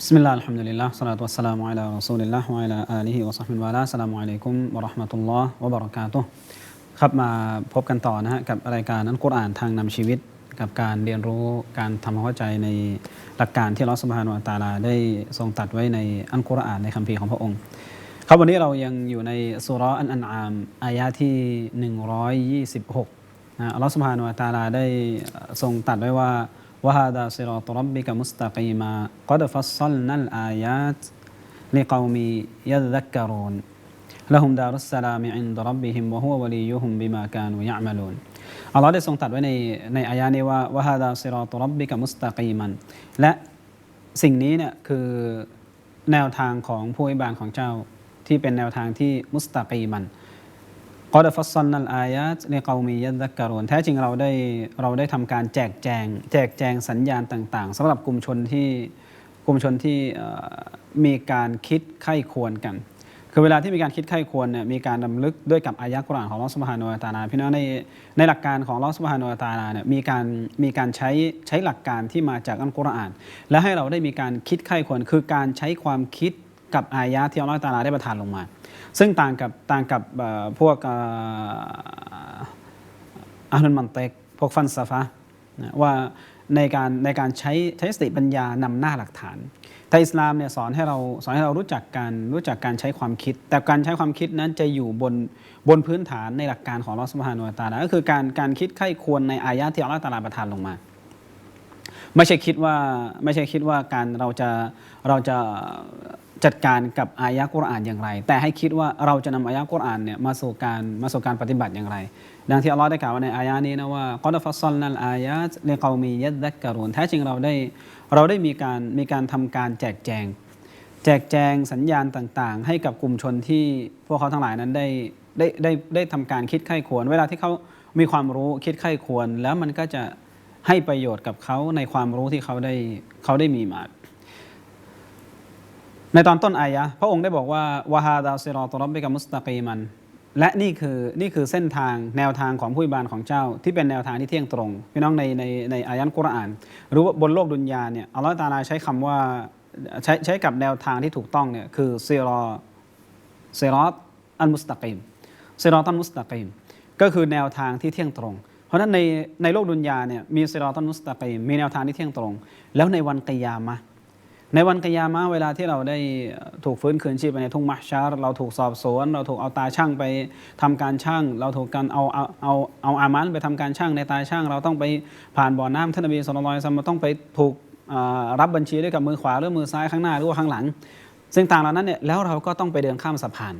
بسم الله الحمد لله صلاة والسلام على رسول الله وعلى آله وصحبه وعلى السلام عليكم ورحمة الله وبركاته ครับมาพบกันต่อนะฮะกับรายการอันกุรอานทางนำชีวิต กับการเรียนรู้การทำความเข้าใจในหลักการที่อัลลอฮฺสุบฮานุวะตะอาลาได้ทรงตรัดไว้ในอันกุรอานในคัมภีร์ของพระองค์ ครับวันนี้เรายังอยู่ในสุราะห์อันอันอามอายะที่ 126นะอัลลอฮฺสุบฮานุวะตะอาลาได้ทรงตรัดไว้ว่า وهذا صراط ربك مستقيما قد فصلنا الآيات لقوم يذكرون لهم دار السلام عند ربهم وهو وليهم بما كانوا يعملون อัลลอฮ์ได้ทรงตรัดไว้ในในอายะนี้ว่าวะฮาดาซิรอตุรับบิกะมุสตะกีมัน และสิ่งนี้เนี่ยคือแนวทางของผู้อิบานของเจ้าที่เป็นแนวทางที่มุสตะกีมัน กอดฟัสซันนัลอายะในเกามียัดดักการนแท้จริงเราได้เราได้ทำการแจกแจง แจกแจงสัญญาณต่างๆสำหรับกลุ่มชนที่กลุ่มชนที่มีการคิดไข้ควรกัน คือเวลาที่มีการคิดไข้ควรเนี่ยมีการดำลึกด้วยกับอายะกุรอานของลอสมาฮานุตาลาพี่น้องในในหลักการของลอสมาฮานุตาลาเนี่ยมีการมีการใช้ใช้หลักการที่มาจากอัลกุรอาน และให้เราได้มีการคิดไข้ควรคือการใช้ความคิดกับอายะที่อัลลอฮฺตาลาได้ประทานลงมา ซึ่งต่างกับต่างกับพวกอ่ออานุนมันเตกพวกฟันซาฟะนะว่าในการในการใช้ใช้สติปัญญานำหน้าหลักฐานแต่อิสลามเนี่ยสอนให้เราสอนให้เรารู้จักการรู้จักการใช้ความคิด แต่การใช้ความคิดนั้นจะอยู่บนบนพื้นฐานในหลักการของลอสุบฮานุตาลาก็คือการการคิดไข้ควรในอายะที่อัลลอฮฺตาลาประทานลงมา ไม่ใช่คิดว่าไม่ใช่คิดว่าการเราจะเราจะ จัดการกับอายะกุรอานอย่างไร แต่ให้คิดว่าเราจะนำอายะกุรอานเนี่ยมาสู่การมาสู่การปฏิบัติอย่างไร ดังที่อัลลอฮ์ได้กล่าวในอายะนี้นะว่ากอดฟัสซัลนัลอายะในเกามียัดดักการูนแท้จริงเราได้เราได้มีการมีการทำการแจกแจง แจกแจงสัญญาณต่างๆ ให้กับกลุ่มชนที่พวกเขาทั้งหลายนั้นได้ได้ได้ได้ทำการคิดไข้ควร เวลาที่เขามีความรู้คิดไข้ควร แล้วมันก็จะให้ประโยชน์กับเขาในความรู้ที่เขาได้เขาได้มีมา ในตอนต้นอายะพระองค์ได้บอกว่าวะฮาดาซิรอตรับบิกะมุสตะกีมัน และนี่คือนี่คือเส้นทางแนวทางของผู้บานของเจ้า ที่เป็นแนวทางที่เที่ยงตรงพี่น้องในในในอายันกุรอานรือว่าบนโลกดุนยาเนี่ยอัลลอฮฺตาลาใช้คำว่าใช้ใช้กับแนวทางที่ถูกต้องเนี่ยคือซิรอซิรอตอันมุสตะกีมซิรอตันมุสตะกีมก็คือแนวทางที่เที่ยงตรง เพราะฉะนั้นในในโลกดุนยาเนี่ยมีซิรอตันมุสตะกีมมีแนวทางที่เที่ยงตรง แล้วในวันกิยามะ ในวันกิยามะเวลาที่เราได้ถูกฟื้นคืนชีพไปในทุ่งมัชชาร์เราถูกสอบสวน เราถูกเอาตาช่างไปทำการช่าง เราถูกการเอาเอาเอาเอาอามันไปทำการช่างในตาช่าง เราต้องไปผ่านบ่อน้ำท่านนบีสุลต่านซัมต้องไปถูกรับบัญชีด้วยกับมือขวาหรือมือซ้ายข้างหน้าหรือว่าข้างหลัง ซึ่งต่างเหล่านั้นเนี่ยแล้วเราก็ต้องไปเดินข้ามสะพาน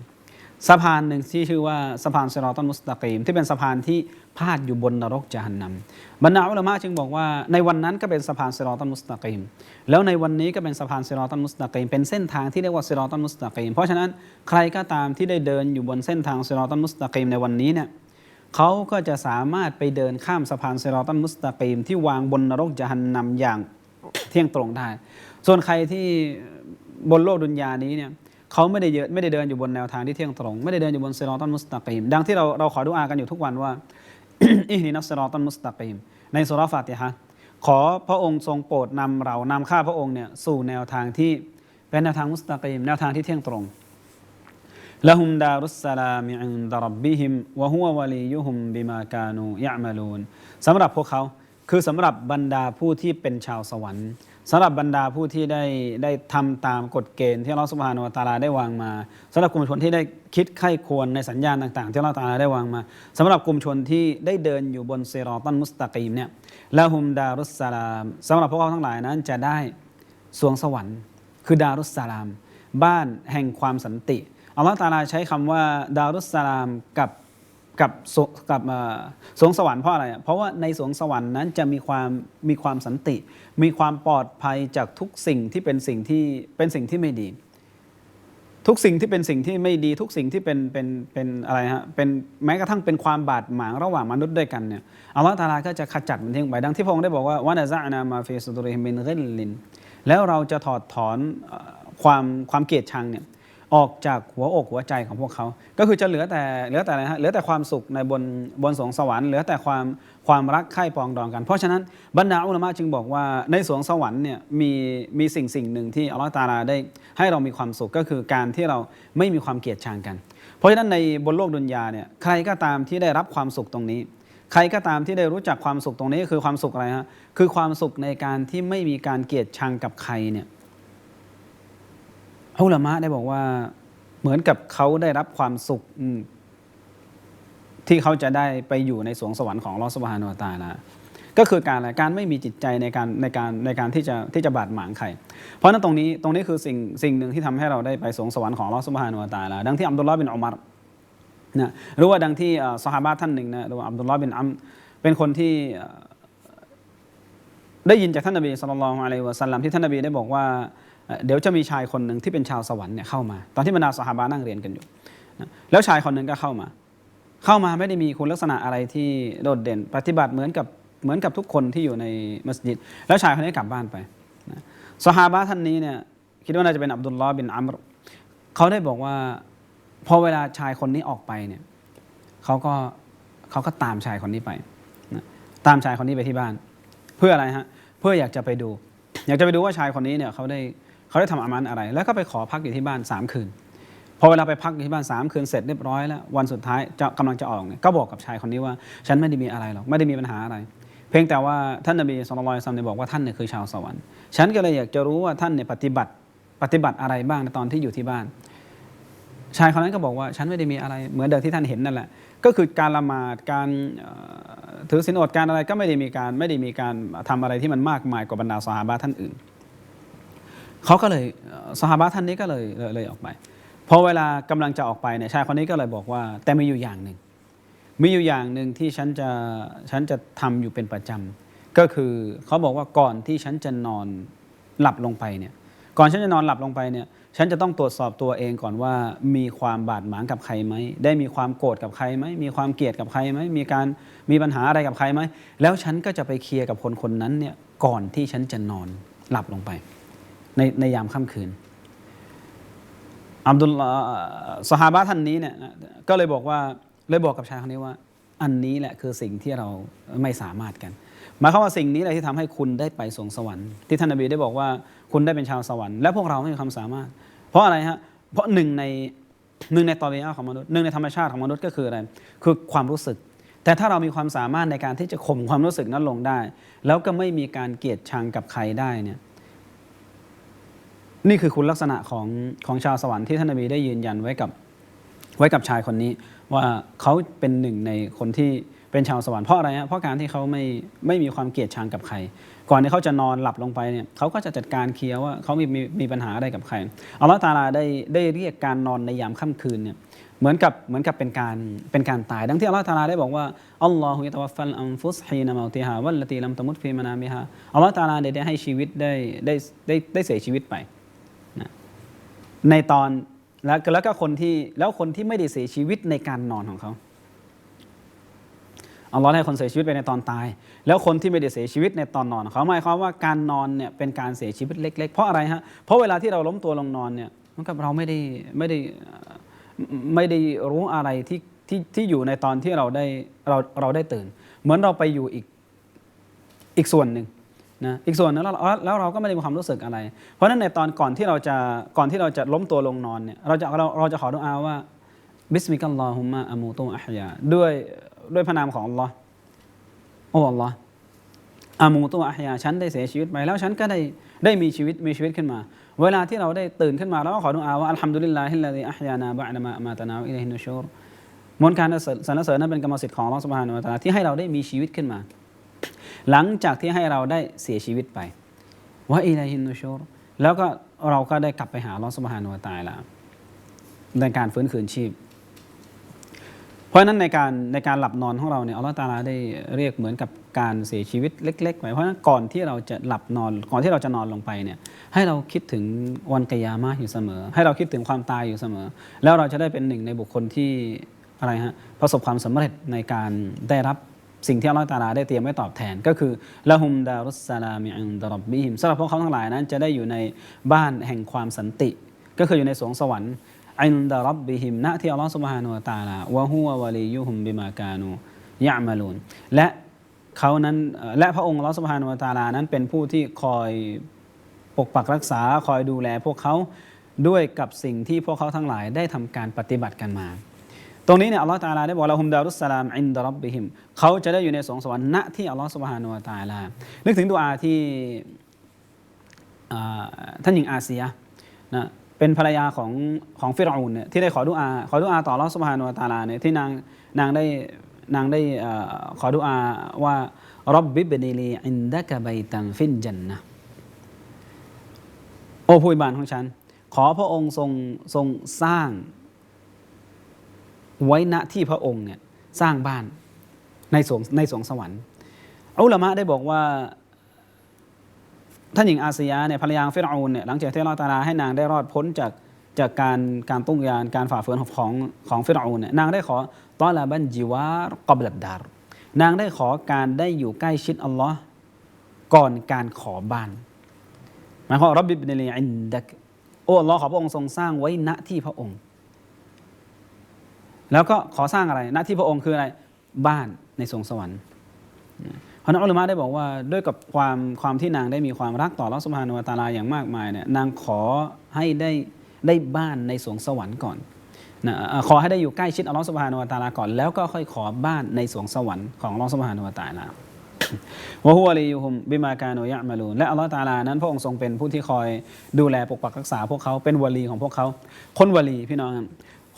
สะพานหนึ่งที่ชื่อว่าสะพานซิรอตันมุสตะกีม ที่เป็นสะพานที่พาดอยู่บนนรกจาหันนัมบรรดาอุลามะจึงบอกว่าในวันนั้นก็เป็นสะพานซิรอตันมุสตะกีม แล้วในวันนี้ก็เป็นสะพานซิรอตันมุสตะกีม เป็นเส้นทางที่เรียกว่าซิรอตันมุสตะกีม เพราะฉะนั้นใครก็ตามที่ได้เดินอยู่บนเส้นทางซิรอตันมุสตะกีมในวันนี้เนี่ยเขาก็จะสามารถไปเดินข้ามสะพานซิรอตันมุสตะกีม ที่วางบนนรกจาหันนัมอย่างเที่ยงตรงได้ ส่วนใครที่บนโลกดุนยานี้เนี่ย เขาไม่ได้เยอะไม่ได้เดินอยู่บนแนวทางที่เที่ยงตรง ไม่ได้เดินอยู่บนเซรอตันมุสตะกีมดังที่เราเราขอดุอากันอยู่ทุกวันว่าอิฮดินัสเซรอตันมุสตะกีมในสุรฟาติฮะขอพระองค์ทรงโปรดนำเรานำข้าพระองค์เนี่ยสู่แนวทางที่เป็นแนวทางมุสตะกีมแนวทางที่เที่ยงตรงละหุมดารุสสลามิอินดะรับบิฮิมวะฮุวะวะลียุฮุมบิมากานูยะมะลูนสำหรับพวกเขา คือสำหรับบรรดาผู้ที่เป็นชาวสวรรค์สำหรับบรรดาผู้ที่ได้ได้ทำตามกฎเกณฑ์ที่อัลลอฮฺสุบฮานวตาลาได้วางมาสำหรับกลุ่มชนที่ได้คิดไข้ควรในสัญญาณต่าง ๆ ที่อัลลอฮฺตาลาได้วางมาสำหรับกลุ่มชนที่ได้เดินอยู่บนเซรอตันมุสตะกีมเนี่ยละหุมดารุสสลามสำหรับพวกเขาทั้งหลายนั้นจะได้สวงสวรรค์ คือดารุสสลาม บ้านแห่งความสันติอัลลอฮฺตาลาใช้คำว่าดารุสสลามกับ กับสกับสวงสวรรค์เพราะอะไรเพราะว่าในสวงสวรรค์นั้นจะมีความมีความสันติ มีความปลอดภัยจากทุกสิ่งที่เป็นสิ่งที่เป็นสิ่งที่ไม่ดี ทุกสิ่งที่เป็นสิ่งที่ไม่ดี ทุกสิ่งที่เป็นเป็นเป็นอะไรฮะเป็นแม้กระทั่งเป็นความบาดหมางระหว่างมนุษย์ด้วยกันเนี่ยอัลลอฮฺตาลาก็จะขจัดมันทิ้งไปดังที่พระองค์ได้บอกว่าวานาซะนามาฟีสุดริฮิมินเรลินแล้วเราจะถอดถอนความความเกลียดชังเนี่ย ออกจากหัวอกหัวใจของพวกเขา ก็คือจะเหลือแต่เหลือแต่อะไรฮะเหลือแต่ความสุขในบนบนสวงสวรรค์เหลือแต่ความความรักใคร่ปองดองกัน เพราะฉะนั้นบรรดาอุลามะจึงบอกว่าในสวงสวรรค์เนี่ยมีมีสิ่งสิ่งหนึ่งที่อัลลอฮฺตาลาได้ให้เรามีความสุขก็คือการที่เราไม่มีความเกลียดชังกัน เพราะฉะนั้นในบนโลกดุนยาเนี่ยใครก็ตามที่ได้รับความสุขตรงนี้ ใครก็ตามที่ได้รู้จักความสุขตรงนี้คือความสุขอะไรฮะคือความสุขในการที่ไม่มีการเกลียดชังกับใครเนี่ย อุลามะได้บอกว่า เหมือนกับเขาได้รับความสุขที่เขาจะได้ไปอยู่ในสวงสวรรค์ของลอสบฮานุตาลาก็คือการอะไรการไม่มีจิตใจในการในการในการที่จะที่จะบาดหมางใคร เพราะนั้นตรงนี้ตรงนี้คือสิ่งสิ่งหนึ่งที่ทำให้เราได้ไปสวงสวรรค์ของลอสบฮานุตาลาดังที่อับดุลลอฮ์บินอุมัรนะหรือว่าดังที่สหาบาท่านหนึ่งนะหรือว่าอับดุลลอฮ์บินอัมเป็นคนที่ได้ยินจากท่านนบีสุลต่านละอะลัยวะสัลลัมที่ท่านนบีได้บอกว่า เดี๋ยวจะมีชายคนหนึ่งที่เป็นชาวสวรรค์เนี่ยเข้ามา ตอนที่บรรดาสหาบานั่งเรียนกันอยู่นะแล้วชายคนหนึ่งก็เข้ามา เข้ามาไม่ได้มีคุณลักษณะอะไรที่โดดเด่น ปฏิบัติเหมือนกับเหมือนกับทุกคนที่อยู่ในมัสยิด แล้วชายคนนี้กลับบ้านไปนะสหาบะท่านนี้เนี่ยคิดว่าน่าจะเป็นอับดุลลอฮ์บินอัมรเขาได้บอกว่าพอเวลาชายคนนี้ออกไปเนี่ยเขาก็เขาก็ตามชายคนนี้ไปนะตามชายคนนี้ไปที่บ้าน เพื่ออะไรฮะเพื่ออยากจะไปดู อยากจะไปดูว่าชายคนนี้เนี่ยเขาได้ เขาได้ทำอามันอะไร แล้วก็ไปขอพักอยู่ที่บ้านสามคืน พอเวลาไปพักอยู่ที่บ้านสามคืนเสร็จเรียบร้อยแล้ว วันสุดท้ายจะกำลังจะออกเนี่ยก็บอกกับชายคนนี้ว่า ฉันไม่ได้มีอะไรหรอกไม่ได้มีปัญหาอะไร เพียงแต่ว่าท่านนบีสุลต่านซัมเนี่ยบอกว่าท่านเนี่ยคือชาวสวรรค์ฉันก็เลยอยากจะรู้ว่าท่านเนี่ยปฏิบัติปฏิบัติอะไรบ้างในตอนที่อยู่ที่บ้าน ชายคนนั้นก็บอกว่าฉันไม่ได้มีอะไรเหมือนเดิมที่ท่านเห็นนั่นแหละก็คือการละหมาดการถือศีลอดการอะไรก็ไม่ได้มีการไม่ได้มีการทำอะไรที่มันมากมายกว่าบรรดาสหาบะท่านอื่น เขาก็เลยสหาบะท่านนี้ก็เลยเลยเลยออกไปพอเวลากำลังจะออกไปเนี่ยชายคนนี้ก็เลยบอกว่า แต่มีอยู่อย่างหนึ่งมีอยู่อย่างหนึ่งที่ฉันจะฉันจะทำอยู่เป็นประจำก็คือเขาบอกว่าก่อนที่ฉันจะนอนหลับลงไปเนี่ยก่อนฉันจะนอนหลับลงไปเนี่ยฉันจะต้องตรวจสอบตัวเองก่อนว่ามีความบาดหมางกับใครไหม ได้มีความโกรธกับใครไหม มีความเกลียดกับใครไหม มีการมีปัญหาอะไรกับใครไหม แล้วฉันก็จะไปเคลียร์กับคนคนนั้นเนี่ยก่อนที่ฉันจะนอนหลับลงไป ในในยามค่ำคืนอับดุลลาสหาบะท่านนี้เนี่ยก็เลยบอกว่าเลยบอกกับชายคนนี้ว่า อันนี้แหละคือสิ่งที่เราไม่สามารถกันหมายความว่าสิ่งนี้แหละที่ทำให้คุณได้ไปสวงสวรรค์ที่ท่านนบีได้บอกว่าคุณได้เป็นชาวสวรรค์และพวกเราไม่มีความสามารถ เพราะอะไรฮะเพราะหนึ่งในหนึ่งในตอบีอาของมนุษย์หนึ่งในธรรมชาติของมนุษย์ก็คืออะไร คือความรู้สึก แต่ถ้าเรามีความสามารถในการที่จะข่มความรู้สึกนั้นลงได้ แล้วก็ไม่มีการเกลียดชังกับใครได้เนี่ย นี่คือคุณลักษณะของของชาวสวรรค์ที่ท่านนบีได้ยืนยันไว้กับไว้กับชายคนนี้ ว่าเขาเป็นหนึ่งในคนที่เป็นชาวสวรรค์เพราะอะไรฮะเพราะการที่เขาไม่ไม่มีความเกลียดชังกับใคร ก่อนที่เขาจะนอนหลับลงไปเนี่ยเขาก็จะจัดการเคลียร์ว่าเขามีมีมีปัญหาอะไรกับใครอัลลอฮฺตาลาได้ได้เรียกการนอนในยามค่ำคืนเนี่ยเหมือนกับเหมือนกับเป็นการเป็นการตาย ดังที่อัลลอฮฺตาลาได้บอกว่าอัลลอฮฺยะตวัฟฟัลอัมฟุสฮีนามาติฮาวัลลตีลัมตมุตฟีมานามิฮาอัลลอฮฺตาลาได้ได้ให้ชีวิตได้ได้ได้ได้เสียชีวิตไป ในตอนแล้วแล้วก็คนที่แล้วคนที่ไม่ได้เสียชีวิตในการนอนของเขาเอาล้อฮ์ให้คนเสียชีวิตไปในตอนตาย แล้วคนที่ไม่ได้เสียชีวิตในตอนนอนของเขาหมายความว่าการนอนเนี่ยเป็นการเสียชีวิตเล็ก ๆ เพราะอะไรฮะเพราะเวลาที่เราล้มตัวลงนอนเนี่ยมันกับเราไม่ได้ไม่ได้ไม่ได้รู้อะไรที่ที่ที่อยู่ในตอนที่เราได้เราเราได้ตื่น เหมือนเราไปอยู่อีกอีกส่วนหนึ่ง นะอีกส่วนนึงแล้วเราแล้วเราก็ไม่ได้มีความรู้สึกอะไร เพราะฉะนั้นในตอนก่อนที่เราจะก่อนที่เราจะล้มตัวลงนอนเนี่ยเราจะเราเราจะขอดุอาว่าบิสมิกัลลอฮุมะอามูตุอัฮยาด้วยด้วยพระนามของอัลลอฮ์โอ้อัลลอฮ์อามูตุอัฮยาฉันได้เสียชีวิตไปแล้วฉันก็ได้ได้มีชีวิตมีชีวิตขึ้นมา เวลาที่เราได้ตื่นขึ้นมาเราก็ขอดุอาว่าอัลฮัมดุลิลลาฮิลลาฮิอัฮยานาบะดะมาอามาตะนาอิลัยฮินุชูรมวลการสรรเสริญนั้นเป็นกรรมสิทธิ์ของอัลลอฮ์ซุบฮานะฮูวะตาที่ให้เราได้มีชีวิตขึ้นมา หลังจากที่ให้เราได้เสียชีวิตไปว่าอิลัยฮินนูชูรแล้วก็เราก็ได้กลับไปหาอัลอสุบฮานุวตาลาในการฟื้นคืนชีพ เพราะฉะนั้นในการในการหลับนอนของเราเนี่ยอัลลอฮฺตาลาได้เรียกเหมือนกับการเสียชีวิตเล็กๆไปเพราะฉะนั้นก่อนที่เราจะหลับนอนก่อนที่เราจะนอนลงไปเนี่ยให้เราคิดถึงวันกิยามะห์อยู่เสมอ ให้เราคิดถึงความตายอยู่เสมอ แล้วเราจะได้เป็นหนึ่งในบุคคลที่อะไรฮะประสบความสำเร็จในการได้รับ สิ่งที่อัลลอฮฺตาลาได้เตรียมไว้ตอบแทน ก็คือละหุมดารุสซาลามิอันดรบบิหิมสำหรับพวกเขาทั้งหลายนั้นจะได้อยู่ในบ้านแห่งความสันติ ก็คืออยู่ในสวงสวรรค์อันดารับบิหิมณที่อัลลอฮฺสุบฮานุตาลาวะฮุวะวะลียุฮุมบิมากานูยะมาลูนและเขานั้นและพระองค์อัลลอฮฺสุบฮานุตาลานั้นเป็นผู้ที่คอยปกปักรักษาคอยดูแลพวกเขาด้วยกับสิ่งที่พวกเขาทั้งหลายได้ทำการปฏิบัติกันมา ตรงนี้เนี่ยอัลลอฮฺตาลาได้บอกเราฮุมดารุสสลามอินดารับบิฮิมเขาจะได้อยู่ในสวงสวรรค์ณที่อัลลอฮฺสุบฮานุวาตาลานึกถึงดูอาที่ท่านหญิงอาเซียนะเป็นภรรยาของของฟิรอูนเนี่ยที่ได้ขอดุอาขอดุอาต่ออัลลอฮฺสุบฮานุวาตาลาเนี่ยที่นางนางได้นางได้ขอดุอาว่ารับบิบเนลีอินดะกะไยตันฟินจันนะโอ้ผู้บานของฉัน ขอพระองค์ทรงทรงสร้าง ไว้ณที่พระองค์เนี่ยสร้างบ้านในสวงในสวงสวรรค์อุลามะได้บอกว่าท่านหญิงอาซียเนี่ยภรรยาของฟิรอานเนี่ยหลังจากที่ลลอตาลาให้นางได้รอดพ้นจากจากการการตุ้งยานการฝ่าฝืนของของฟิรเอานเนี่ยนางได้ขอตอลาบันจิวารกอบลัดดารนางได้ขอการได้อยู่ใกล้ชิดอัลลอฮ์ก่อนการขอบ้านหมายความรับบิบเนลีอินดักโอ้อัลลอฮ์ขอพระองค์ทรงสร้างไว้ณที่พระองค์ แล้วก็ขอสร้างอะไรหน้าที่พระองค์คืออะไรบ้านในสวงสวรรค์เพราะนั้นอัลลอฮ์ได้บอกว่าด้วยกับความความที่นางได้มีความรักต่อรัสุภานุวตาลาอย่างมากมายเนี่ยนางขอให้ได้ได้บ้านในสวงสวรรค์ก่อนนะขอให้ได้อยู่ใกล้ชิดอัลลอฮ์สุบฮานุวตาลาก่อนแล้วก็ค่อยขอบ้านในสวงสวรรค์ของอัลลอฮ์สุบฮานุวตาลาวะฮุวะลียุฮุมบิมากาโนยะมาลูนและอัลลอฮ์ตาลานั้น พระองค์ทรงเป็นผู้ที่คอยดูแลปกปักรักษาพวกเขาเป็นวลีของพวกเขา คนวลีพี่น้อง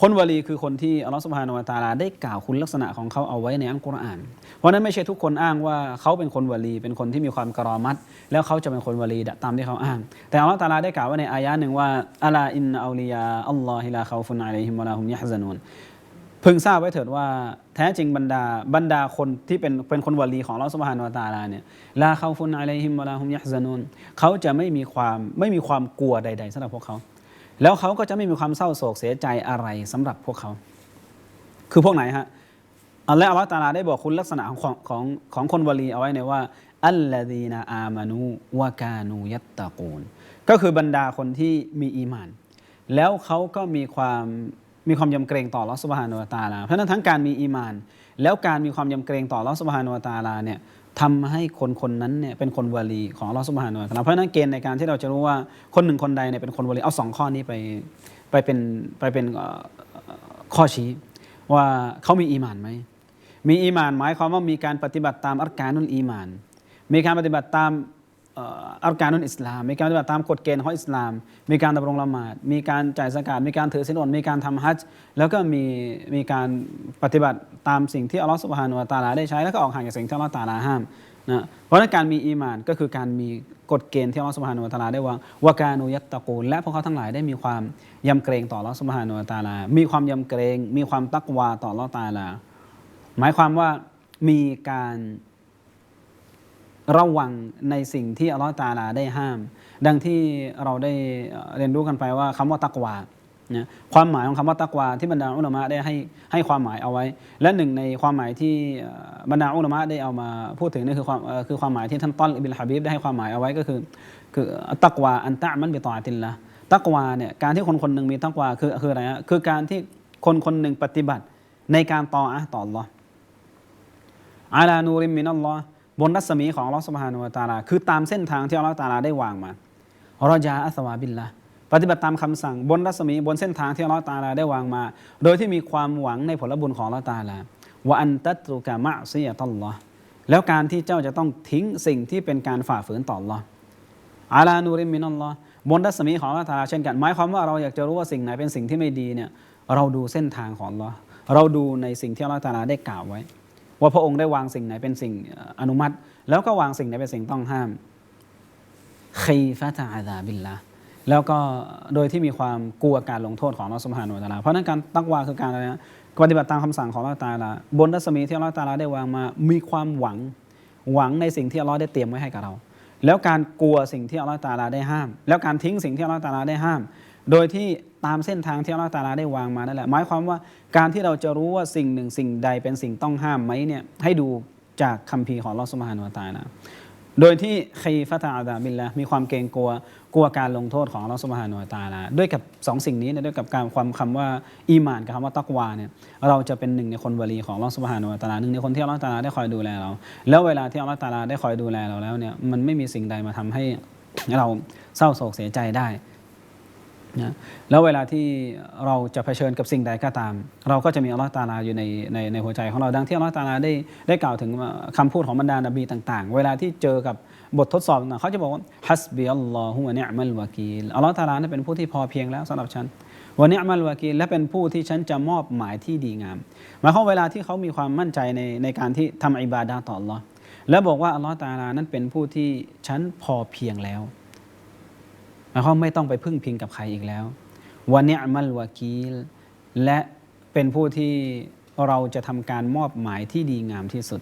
คนวลีคือคนที่อัลลอฮ์สุบฮานุวะตาลาได้กล่าวคุณลักษณะของเขาเอาไว้ในอัลกุรอาน เพราะนั้นไม่ใช่ทุกคนอ้างว่าเขาเป็นคนวลี เป็นคนที่มีความกรอมัดแล้วเขาจะเป็นคนวลีตามที่เขาอ้าง แต่อัลลอฮ์ตาลาได้กล่าวไว้ในอายะหนึ่งว่าอัลาอินอัลียาอัลลอฮิลาคาฟุนอะลัยฮิมวะลาฮุมยะฮซานูนพึงทราบไว้เถิดว่าแท้จริงบรรดาบรรดาคนที่เป็นเป็นคนวลีของอัลลอฮฺสุบฮานุวะตาลาเนี่ยลาเขาฟุนอะลัยฮิมวะลาฮุมยะฮซานูนเขาจะไม่มีความไม่มีความกลัวใด ๆสำหรับพวกเขา แล้วเขาก็จะไม่มีความเศร้าโศกเสียใจอะไรสำหรับพวกเขา คือพวกไหนฮะอัลลอฮฺอัลลอฮฺตาลาได้บอกคุณลักษณะของของของคนวลีเอาไว้ในว่า อัลลอดีนาอามานูวกานูยัตตะกูนก็คือบรรดาคนที่มีอีมาน แล้วเขาก็มีความมีความยำเกรงต่อลอสุบฮานุวะตาลา เพราะนั้นทั้งการมีอีมาน แล้วการมีความยำเกรงต่อลอสุบฮานุวะตาลาเนี่ย ทำให้คนคนนั้นเนี่ยเป็นคนวลีของลอสุบฮานุวะตาลาเพราะฉะนั้นเกณฑ์ในการที่เราจะรู้ว่าคนหนึ่งคนใดเนี่ยเป็นคนวลีเอาสองข้อนี้ไปไปเป็นไปเป็นข้อชี้ว่าเขามีอีมานไหมมีอีมานหมายความว่ามีการปฏิบัติตามอัรการนุลอีมาน มีการปฏิบัติตาม อ่ออัรการนุลอิสลาม มีการปฏิบัติตามกฎเกณฑ์ของอิสลาม มีการดำรงละหมาด มีการจ่ายสกาดมีการถือศีลอดมีการทำฮัจญ์แล้วก็มีมีการปฏิบัติตามสิ่งที่อัลลอฮฺสุบฮานุวะตาลาได้ใช้แล้วก็ออกห่างจากสิ่งที่อัลลอฮฺตาลาห้ามนะเพราะนั้นการมีอีมานก็คือการมีกฎเกณฑ์ที่อัลลอฮฺสุบฮานุวะตาลาได้วางวากานุยัตตะกูลและพวกเขาทั้งหลายได้มีความยำเกรงต่ออัลลอฮฺสุบฮานุวะตาลา มีความยำเกรง มีความตักวาต่ออัลลอฮฺตาลา หมายความว่ามีการ ระวังในสิ่งที่อัลลอฮฺตาลาได้ห้าม ดังที่เราได้เรียนรู้กันไปว่าคำว่าตักวานะความหมายของคำว่าตักวาที่บรรดาอุลามะได้ให้ให้ความหมายเอาไว้ และหนึ่งในความหมายที่บรรดาอุลามะได้เอามาพูดถึงนี่คือความคือความหมายที่ท่านต้นอิบินฮะบีบได้ให้ความหมายเอาไว้ก็คือ คือตักวาอันตะมันบิตออาติลละตักวาเนี่ยการที่คนคนหนึ่งมีตักวาคือคืออะไรฮะคือการที่คนคนหนึ่งปฏิบัติในการต่ออะต่อ Allah อาลานูริมมินัลลอฮ์ บนรัศมีของอัลลอฮ์สุบฮานุวะตาลา คือตามเส้นทางที่อัลลอฮ์ตาลาได้วางมารอจาอัสวาบิลละปฏิบัติตามคำสั่งบนรัศมีบนเส้นทางที่อัลลอฮ์ตาลาได้วางมา โดยที่มีความหวังในผลบุญของอัลลอฮ์ตาลาวะอันตัตุกะมะซียตัลลอฮ์แล้วการที่เจ้าจะต้องทิ้งสิ่งที่เป็นการฝ่าฝืนต่ออัลลอฮ์อาลานูริมินอัลลอฮ์บนรัศมีของอัลลอฮ์ตาลาเช่นกัน หมายความว่าเราอยากจะรู้ว่าสิ่งไหนเป็นสิ่งที่ไม่ดีเนี่ยเราดูเส้นทางของอัลลอฮ์เราดูในสิ่งที่อัลลอฮ์ตาลาได้กล่าวไว้ ว่าพระองค์ได้วางสิ่งไหนเป็นสิ่งอนุมัติ แล้วก็วางสิ่งไหนเป็นสิ่งต้องห้ามคีฟะตะอาซาบิลละแล้วก็โดยที่มีความกลัวการลงโทษของอัลลอฮฺสุบฮานุวตาลาเพราะนั้นการตักวาคือการอะไรนะปฏิบัติตามคำสั่งของอัลลอฮฺตาลาบนรัศมีที่อัลลอฮฺตาลาได้วางมา มีความหวังหวังในสิ่งที่อัลลอฮฺได้เตรียมไว้ให้กับเรา แล้วการกลัวสิ่งที่อัลลอฮฺตาลาได้ห้าม แล้วการทิ้งสิ่งที่อัลลอฮฺตาลาได้ห้าม โดยที่ ตามเส้นทางที่อัลลอฮฺตาลาได้วางมานั่นแหละหมายความว่าการที่เราจะรู้ว่าสิ่งหนึ่งสิ่งใดเป็นสิ่งต้องห้ามไหมเนี่ยให้ดูจากคัมภีร์ของอัลลอฮฺสุบฮานุวะตาลาโดยที่ใคีฟะตาอาดาบิลละมีความเกรงกลัวกลัวการลงโทษของอัลลอฮฺสุบฮานุวะตาลาด้วยกับสองสิ่งนี้นี่ยด้วยกับการความคำว่าอีมานกับคำว่าตักวาเนี่ยเราจะเป็นหนึ่งในคนวลีของอัลลอฮฺสุบฮานุวะตาลาหนึ่งในคนที่อัลลอฮฺตาลาได้คอยดูแลเรา แล้วเวลาที่อัลลอฮฺตาลาได้คอยดูแลเราแล้วเนี่ยมันไม่มีสิ่งใดมาทำให้เราเศร้าโศกเสียใจได้ นะแล้วเวลาที่เราจะเผชิญกับสิ่งใดก็ตาม เราก็จะมีอัลลอฮฺตาลาอยู่ในในในหัวใจของเราดังที่อัลลอฮฺตาลาได้ได้กล่าวถึงคำพูดของบรรดานบีต่าง ๆ เวลาที่เจอกับบททดสอบต่างๆเขาจะบอกว่าฮัสบีอัลลอฮุวะเนิมัลวะกีลอัลลอฮฺตาลานั้นเป็นผู้ที่พอเพียงแล้วสำหรับฉันวะเนิมัลวะกีลและเป็นผู้ที่ฉันจะมอบหมายที่ดีงาม หมายความเวลาที่เขามีความมั่นใจในในการที่ทำอิบาดาต่ออัลลอฮ์แล้วบอกว่าอัลลอฮฺตาลานั้นเป็นผู้ที่ฉันพอเพียงแล้ว หมายควาไม่ต้องไปพึ่งพิงกับใครอีกแล้ววันนี้มัลวากีลและเป็นผู้ที่เราจะทำการมอบหมายที่ดีงามที่สุด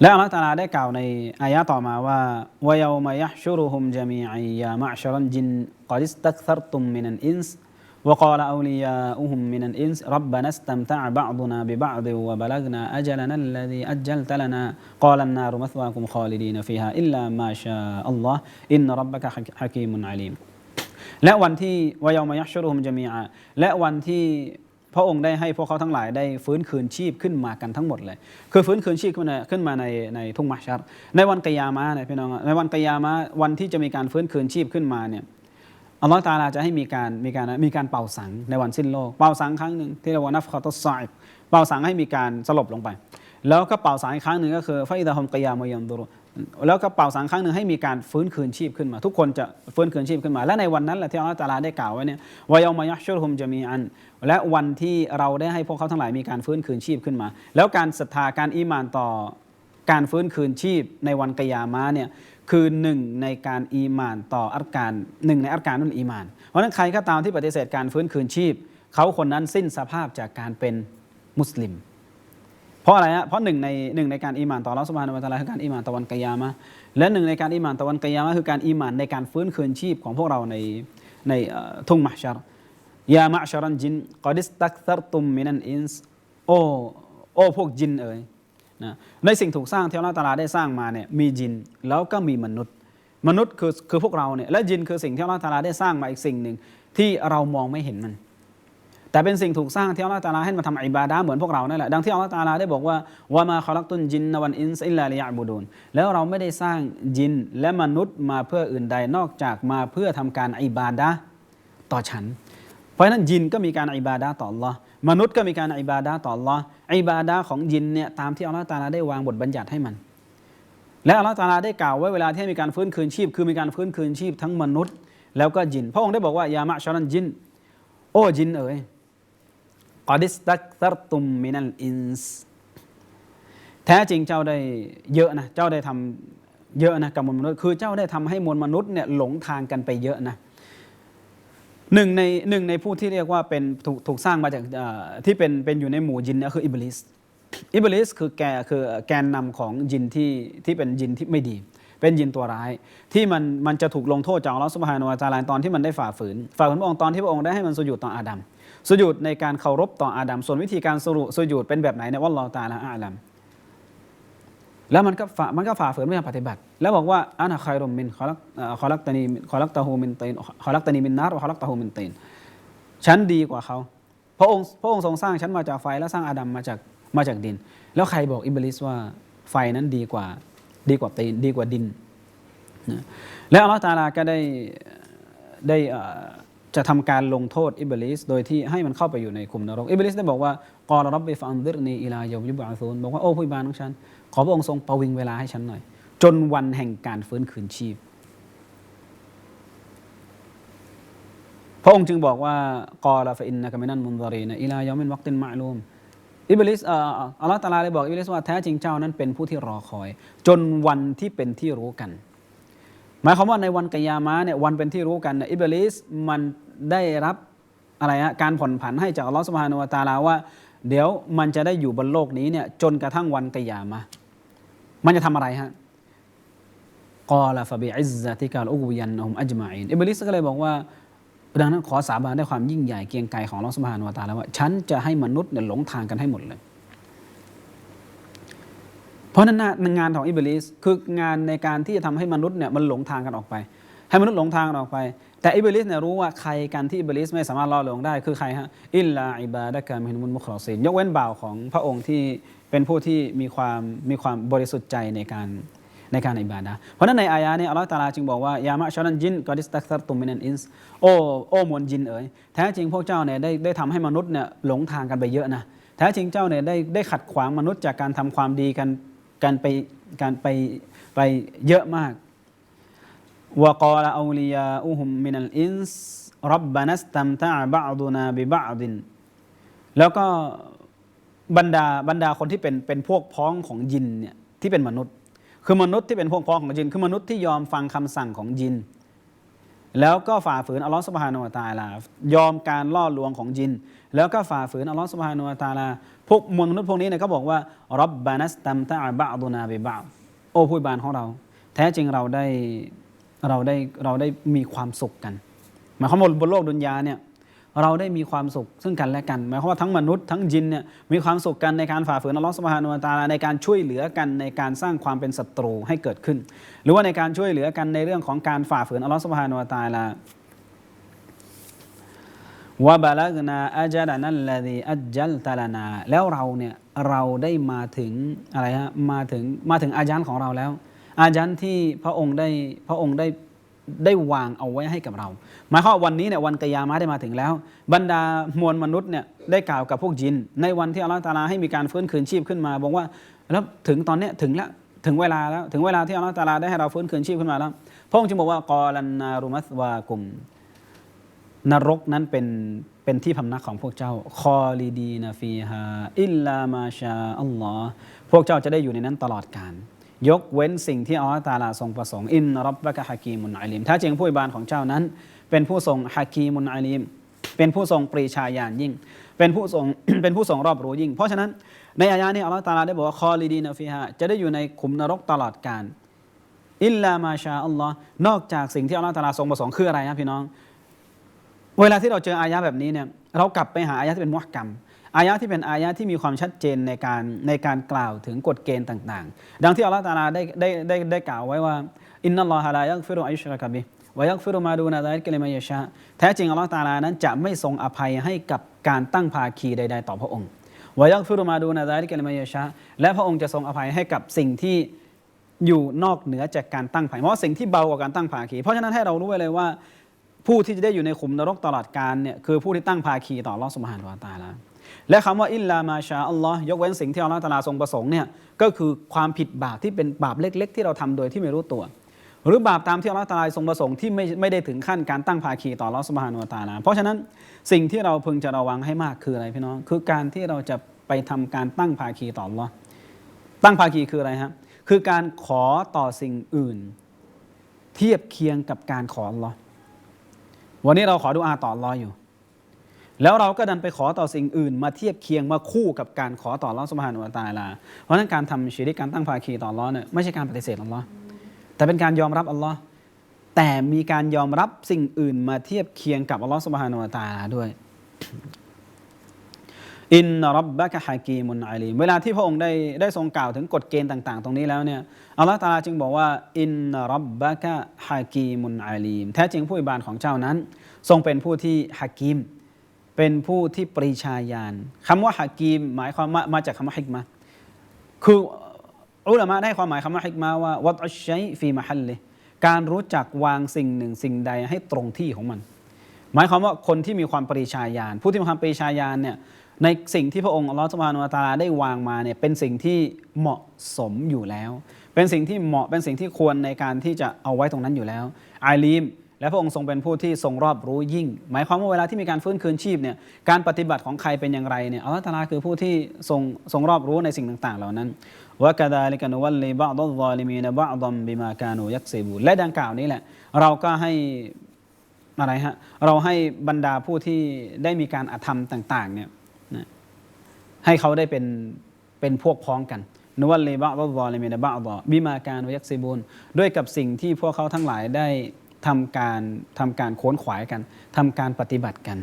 และอัลลอฮฺตาลาได้กล่าวในอายะต่อมาว่าวายามายะชุรุฮุมจามีอียยามะชรันจินกอดิสตักซัรตุมมินันอินส์ وقال أولياؤهم من الإنس ربنا استمتع بعضنا ببعض وبلغنا أجلنا الذي أجلت لنا قال النار مثواكم خالدين فيها إلا ما شاء الله إن ربك حكيم عليم และวันที่วายามายักชุรุฮุมจามีอาและวันที่พระองค์ได้ให้พวกเขาทั้งหลายได้ฟื้นคืนชีพขึ้นมากันทั้งหมดเลย คือฟื้นคืนชีพขึ้นมาขึ้นมาในในทุ่งมัชชัรในวันกิยามะเนี่ยพี่น้องในวันกิยามะวันที่จะมีการฟื้นคืนชีพขึ้นมาเนี่ย อัลลอฮฺตาลาจะให้มีการมีการมีการเป่าสังในวันสิ้นโลก เป่าสังครั้งหนึ่งที่เรียกว่านัฟคอตสไซเป่าสังให้มีการสลบลงไป แล้วก็เป่าสังอีกครั้งหนึ่งก็คือฟาอิดะฮุมกิยามยัมดุรุแล้วก็เป่าสังครั้งหนึ่งให้มีการฟื้นคืนชีพขึ้นมา ทุกคนจะฟื้นคืนชีพขึ้นมา และในวันนั้นแหละที่อัลลอฮฺตาลาได้กล่าวไว้เนี่ยวายามายัชชุรฮุมจะมีอัน และวันที่เราได้ให้พวกเขาทั้งหลายมีการฟื้นคืนชีพขึ้นมา แล้วการศรัทธาการอีมานต่อการฟื้นคืนชีพในวันกิยามะเนี่ย คือหนึ่งในการอีมานต่ออัรการหนึ่งในอัรการนั่นอีมาน เพราะนั้นใครก็ตามที่ปฏิเสธการฟื้นคืนชีพ เขาคนนั้นสิ้นสภาพจากการเป็นมุสลิม เพราะอะไรฮะเพราะหนึ่งในหนึ่งในการอีมานต่อรัสุบานวะตะลาคือการอีมานตะวันกิยามะและหนึ่งในการอีมานตะวันกิยามะคือการอีมานในการฟื้นคืนชีพของพวกเราในในทุ่งมหชารยามะชารันจินกอดิสตักซัรตุมมินันอินส์โอโอพวกจินเอ๋ย นะในสิ่งถูกสร้างที่อัลลอฮฺตะลาได้สร้างมาเนี่ยมีจินแล้วก็มีมนุษย์ มนุษย์คือคือพวกเราเนี่ยและจินคือสิ่งที่อัลลอฮฺตะลาได้สร้างมาอีกสิ่งหนึ่งที่เรามองไม่เห็นมัน แต่เป็นสิ่งถูกสร้างที่อัลลอฮฺตะลาให้มาทำอิบาดะเหมือนพวกเรานั่นแหละดังที่อัลลอฮฺตะลาได้บอกว่าวะมาคอลักตุนจินนวันอินสอิลลาลิยะบูดูนแล้วเราไม่ได้สร้างจินและมนุษย์มาเพื่ออื่นใดนอกจากมาเพื่อทำการอิบาดะต่อฉัน เพราะฉะนั้นจินก็มีการอิบาดะต่อ Allah มนุษย์ก็มีการอิบาดะต่อ Allah อิบาดะของจินเนี่ยตามที่อัลลอฮฺตะลาได้วางบทบัญญัติให้มัน และอัลลอฮฺตะลาได้กล่าวไว้เวลาที่มีการฟื้นคืนชีพ คือมีการฟื้นคืนชีพทั้งมนุษย์ แล้วก็จิน พระองค์ได้บอกว่ายามะชารันจิน โอ้จินเอ๋ยกอดิสตักซัรตุมมินัลอินส์แท้จริงเจ้าได้เยอะนะเจ้าได้ทำเยอะนะกับมวลมนุษย์ คือเจ้าได้ทำให้มวลมนุษย์เนี่ยหลงทางกันไปเยอะนะ หนึ่งในหนึ่งในผู้ที่เรียกว่าเป็นถูกถูกสร้างมาจากที่เป็นเป็นอยู่ในหมู่จินเนี่ยคืออิบลิสอิบลิสคือแกคือแกนนำของยินที่ที่เป็นยินที่ไม่ดี เป็นยินตัวร้าย ที่มันมันจะถูกลงโทษจากอัลลอฮฺสุบฮานุวะตาลาตอนที่มันได้ฝ่าฝืนฝ่าฝืนพระองค์ตอนที่พระองค์ได้ให้มันสุญูดต่ออาดัมสุญูดในการเคารพต่ออาดัมส่วนวิธีการสุรุสุญูดเป็นแบบไหนเนี่ยวัลลอฮฺตาลาอาลัม แล้วมันก็ฝ่ามันก็ฝ่าฝืนไม่ยอมปฏิบัติ แล้วบอกว่าอานะคอยรมมินขอลักขอลักตานีขอลักตาหูมินเตนขอลักตานีมินนาร์ขอลักตาหูมินเตนฉันดีกว่าเขาพระองค์พระองค์ทรงสร้างฉันมาจากไฟแล้วสร้างอาดัมมาจากมาจากดิน แล้วใครบอกอิบลิสว่าไฟนั้นดีกว่าดีกว่าตีนดีกว่าดินนะแล้วอัลลอฮฺตาลาก็ได้ได้ จะทำการลงโทษอิบลิสโดยที่ให้มันเข้าไปอยู่ในคุมนรกอิบลิสได้บอกว่ากอรรับบิฟันดิรนีอิลายมยุบะซูนบอกว่าโอ้ผู้บานของฉัน ขอพระองค์ทรงประวิงเวลาให้ฉันหน่อย จนวันแห่งการฟื้นคืนชีพ พระองค์จึงบอกว่ากอลาฟอินนะกามินันมุนดารีนะอิลายอมินวักตินมาลูมอิบลิสอัลลอฮฺตาลาเลยบอกอิบลิสว่าแท้จริงเจ้านั้นเป็นผู้ที่รอคอย จนวันที่เป็นที่รู้กัน หมายความว่าในวันกิยามะเนี่ยวันเป็นที่รู้กันอิบลิสมันได้รับอะไรฮะการผ่อนผันให้จากอัลลอฮฺสุบฮานุวะตาลาว่า เดี๋ยวมันจะได้อยู่บนโลกนี้เนี่ยจนกระทั่งวันกิยามะมันจะทำอะไรฮะกอลาฟบิอิซซะติกาลอุกวิยันนะฮุมอัจมาอินอิบลิสก็เลยบอกว่าดังนั้นขอสาบานด้วยความยิ่งใหญ่เกรียงไกรของอัลลอฮฺสุบฮานุวะตาลาว่า ฉันจะให้มนุษย์เนี่ยหลงทางกันให้หมดเลย ราะราะนั่นนะงานของอิบลิสคืองานในการที่จะทำให้มนุษย์เนี่ยมันหลงทางกันออกไป ให้มนุษย์หลงทางกันออกไป แต่อิบลิสเนี่ยรู้ว่าใครกันที่อิบลิสไม่สามารถล่อลวงได้คือใครฮะอิลลาอิบาดะกามินมุลมุคลอซีนยกเว้นบ่าวของพระองค์ที่เป็นผู้ที่มีความมีความบริสุทธิ์ใจในการในการอิบาดะเพราะนั้นในอายะนี้อัลลอฮฺตาลาจึงบอกว่ายามะชอนันจินกอดิสตักซัรตุมินันอินส์โอโอมวลจินเอ๋ยแท้จริงพวกเจ้าเนี่ยได้ได้ทำให้มนุษย์เนี่ยหลงทางกันไปเยอะนะแท้จริงเจ้าเนี่ยได้ได้ขัดขวางมนุษย์จากการทำความดีกัน การไปการไปไปเยอะมากวกาลอูลียาอุฮุมมินัลอินส์รับบานัสตัมตาบาดูนาบิบาดิน แล้วก็บรรดาบรรดาคนที่เป็นเป็นพวกพ้องของยินเนี่ยที่เป็นมนุษย์ คือมนุษย์ที่เป็นพวกพ้องของยิน คือมนุษย์ที่ยอมฟังคำสั่งของยิน แล้วก็ฝ่าฝืนอัลลอฮ์สุบฮานุอัตตาลายอมการล่อลวงของยิน แล้วก็ฝ่าฝืนอัลลอฮ์สุบฮานุอัตาลา พวกมวลมนุษย์พวกนี้เนี่ยเขาบอกว่ารับบานัสตัมตะบะดุนาบิบะโอ้ผู้บานของเรา แท้จริงเราได้เราได้เราได้มีความสุขกันหมายความว่าบนโลกดุนยาเนี่ยเราได้มีความสุขซึ่งกันและกันหมายความว่าทั้งมนุษย์ทั้งยินเนี่ยมีความสุขกันในการฝ่าฝืนอัลลอฮฺสุบฮานุวตาลาในการช่วยเหลือกันในการสร้างความเป็นศัตรูให้เกิดขึ้น หรือว่าในการช่วยเหลือกันในเรื่องของการฝ่าฝืนอัลลอฮฺสุบฮานุวตาลา วะบาลักนาอัจลานัลลดีอัจจัลตาลานา แล้วเราเนี่ยเราได้มาถึงอะไรฮะมาถึงมาถึงอาจารย์ของเราแล้ว อาจารย์ที่พระองค์ได้พระองค์ได้ได้วางเอาไว้ให้กับเรา หมายความวันนี้เนี่ยวันกิยามะได้มาถึงแล้ว บรรดามวลมนุษย์เนี่ยได้กล่าวกับพวกยิน ในวันที่อัลลอฮฺตาลาให้มีการฟื้นคืนชีพขึ้นมาบอกว่าแล้วถึงตอนเนี้ยถึงแล้วถึงเวลาแล้วถึงเวลาที่อัลลอฮฺตาลาได้ให้เราฟื้นคืนชีพขึ้นมาแล้วพระองค์จึงบอกว่ากอลันนารุมัสวากุม นรกนั้นเป็นเป็นที่พำนักของพวกเจ้า คอลีดีนาฟีฮาอิลลามาชาอัลลอฮ์พวกเจ้าจะได้อยู่ในนั้นตลอดกาลยกเว้นสิ่งที่อัลลอฮฺตาลาทรงประสงค์อินรับบะกะฮะกีมุนอาลีมถ้าจริงผู้อิบานของเจ้านั้น เป็นผู้ทรงฮะกีมุนอาลีมเป็นผู้ทรงปรีชาญาณยิ่ง เป็นผู้ทรงเป็นผู้ทรงรอบรู้ยิ่ง เพราะฉะนั้นในอายะนี้อัลลอฮฺตาลาได้บอกว่าคอลีดีนาฟีฮาจะได้อยู่ในขุมนรกตลอดกาลอิลลามาชาอัลลอฮ์นอกจากสิ่งที่อัลลอฮฺตาลาทรงประสงค์คืออะไรนะพี่น้อง เวลาที่เราเจออายะแบบนี้เนี่ยเรากลับไปหาอายะที่เป็นมุฮกัมอายะที่เป็นอายะที่มีความชัดเจนในการในการกล่าวถึงกฎเกณฑ์ต่างๆ ดังที่อัลลอฮฺตาลาได้ได้ได้ได้กล่าวไว้ว่าอินนัลลอฮะลายักฟิรุอัยชรกบิวะยักฟิรุมาดูนาดัลกิลิมายชาแท้จริงอัลลอฮฺตาลานั้นจะไม่ทรงอภัยให้กับการตั้งภาคีใด ๆ ต่อพระองค์วะยักฟิรุมาดูนาดัลกิลิมายชาและพระองค์จะทรงอภัยให้กับสิ่งที่อยู่นอกเหนือจากการตั้งภาคีเพราะสิ่งที่เบากว่าการตั้งภาคี เพราะฉะนั้นให้เรารู้ไว้เลยว่า ผู้ที่จะได้อยู่ในขุมนรกตลอดกาลเนี่ยคือผู้ที่ตั้งภาคีต่อลอสุบฮานวาตาลาและคำว่าอิลลามาชาอัลลอฮ์ยกเว้นสิ่งที่อัลลอฮ์ตาลาทรงประสงค์เนี่ยก็คือความผิดบาปที่เป็นบาปเล็ก ๆ ที่เราทำโดยที่ไม่รู้ตัว หรือบาปตามที่อัลลอฮ์ตาลาทรงประสงค์ที่ไม่ไม่ได้ถึงขั้นการตั้งภาคีต่อลอสุบฮานวาตาลาเพราะฉะนั้นสิ่งที่เราพึงจะระวังให้มากคืออะไรพี่น้องคือการที่เราจะไปทำการตั้งภาคีต่อลอตั้งภาคีคืออะไรฮะคือการขอต่อสิ่งอื่น เทียบเคียงกับการขออัลลอฮ์ วันนี้เราขอดุอาต่ออัลลออยู่ แล้วเราก็ดันไปขอต่อสิ่งอื่น มาเทียบเคียงมาคู่กับการขอต่ออัลลอฮ์สุบฮานุวตาลา เพราะฉะนั้นการทำชีริกการตั้งภาคีต่ออัลลอฮ์เนี่ยไม่ใช่การปฏิเสธอัลลอฮ์แต่เป็นการยอมรับอัลลอฮ์แต่มีการยอมรับสิ่งอื่นมาเทียบเคียงกับอัลลอฮ์สุบฮานุวตาลาด้วยอินรับบะกะฮากีมุนอาลีมเวลาที่พระองค์ได้ได้ทรงกล่าวถึงกฎเกณฑ์ต่าง ๆ ตรงนี้แล้วเนี่ย อัลลอฮฺตาลาจึงบอกว่าอินรับบะกะฮากีมุนอาลีม แท้จริงผู้อิบานของเจ้านั้น ทรงเป็นผู้ที่ฮากีม เป็นผู้ที่ปรีชาญาณคำว่าฮากีม หมายความว่ามาจากคำว่าฮิกมะคืออุลามะได้ความหมายคำว่าฮิกมะว่าวัดอัชชัยฟีมะฮัลเลการรู้จักวางสิ่งหนึ่งสิ่งใดให้ตรงที่ของมัน หมายความว่าคนที่มีความปรีชาญาณผู้ที่มีความปรีชาญาณเนี่ยในสิ่งที่พระองค์อัลลอฮฺสุบฮานุวะตาลาได้วางมาเนี่ยเป็นสิ่งที่เหมาะสมอยู่แล้ว เป็นสิ่งที่เหมาะเป็นสิ่งที่ควรในการที่จะเอาไว้ตรงนั้นอยู่แล้วอาลีม และพระองค์ทรงเป็นผู้ที่ทรงรอบรู้ยิ่ง หมายความว่าเวลาที่มีการฟื้นคืนชีพเนี่ยการปฏิบัติของใครเป็นอย่างไรเนี่ยอัลลอฮฺตาลาคือผู้ที่ทรงทรงรอบรู้ในสิ่งต่าง ๆ เหล่านั้นวะกะดาลิกานุวัลลีบะอัลลอลิมีนบะอัลบิมากานูยักเซบูและดังกล่าวนี้แหละ เราก็ให้อะไรฮะเราให้บรรดาผู้ที่ได้มีการอธรรมต่าง ๆ เนี่ยให้เขาได้เป็นเป็นพวกพ้องกัน นวัลลีบะอัลลอลิมีนบะอัลบิมาการวยักซิบูนด้วยกับสิ่งที่พวกเขาทั้งหลายได้ทำการทำการโค้นขวายกันทำการปฏิบัติกัน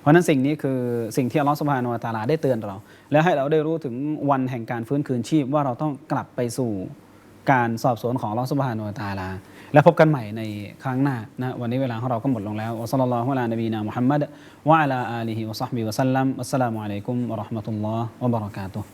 เพราะนั้นสิ่งนี้คือสิ่งที่อัลลอฮฺสุบฮานาอะตาลาได้เตือนเรา และให้เราได้รู้ถึงวันแห่งการฟื้นคืนชีพว่าเราต้องกลับไปสู่การสอบสวนของอัลลอฮฺสุบฮานาอะตาลา และพบกันใหม่ในครั้งหน้านะวันนี้เวลาของเราก็หมดลงแล้วอัสลลัลลอฮุอะลานบีนามุฮัมมัดวะอะลาอาลีฮิวะซอฮบิวะซัลลัมอัสสลามุอะลัยกุมวะเราะห์มะตุลลอฮ์วะบะเราะกาตุฮ์